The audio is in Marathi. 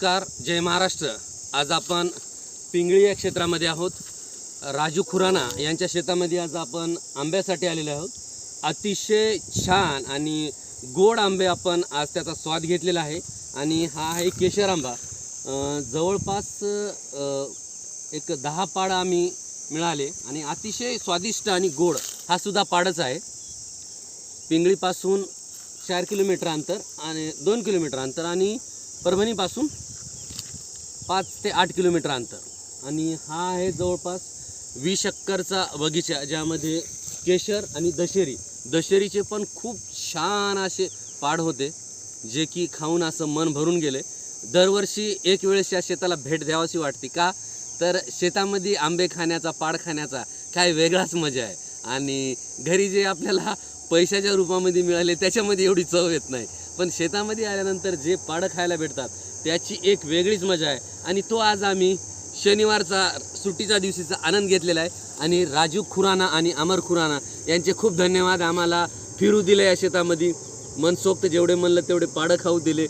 नमस्कार जय महाराष्ट्र. आज आपण पिंगळी या क्षेत्रामध्ये आहोत. राजू खुराना यांच्या शेतामध्ये आज आपण आंब्यासाठी आलेले आहोत. अतिशय छान आणि गोड आंबे आपण आज त्याचा स्वाद घेतलेला आहे. आणि हा आहे केशर आंबा. जवळपास एक दहा पाड आम्ही मिळाले. आणि अतिशय स्वादिष्ट आणि गोड हा सुद्धा पाडच आहे. पिंगळीपासून चार किलोमीटर अंतर आणि दोन किलोमीटर अंतर. आणि परभणीपासून पाच ते आठ किलोमीटर अंतर. आणि हा आहे जवळपास वीस बगीचा ज्यामध्ये केशर आणि दशेरी दशेरीचे पण खूप छान असे पाड होते जे की खाऊन असं मन भरून गेले. दरवर्षी एक वेळेस या शेताला भेट द्यावाशी वाटते. का? तर शेतामध्ये आंबे खाण्याचा पाड खाण्याचा काय वेगळाच मजा आहे. आणि घरी जे आपल्याला पैशाच्या रूपामध्ये मिळाले त्याच्यामध्ये एवढी चव येत नाही. पण शेतामध्ये आल्यानंतर जे पाडं खायला भेटतात त्याची एक वेगळीच मजा आहे. आणि तो आज आम्ही शनिवारचा सुट्टीच्या दिवशीचा आनंद घेतलेला आहे. आणि राजू खुराना आणि अमर खुराना यांचे खूप धन्यवाद आम्हाला फिरू दिले या शेतामध्ये. मनसोक्त जेवढे म्हणलं तेवढे पाडं खाऊ दिले.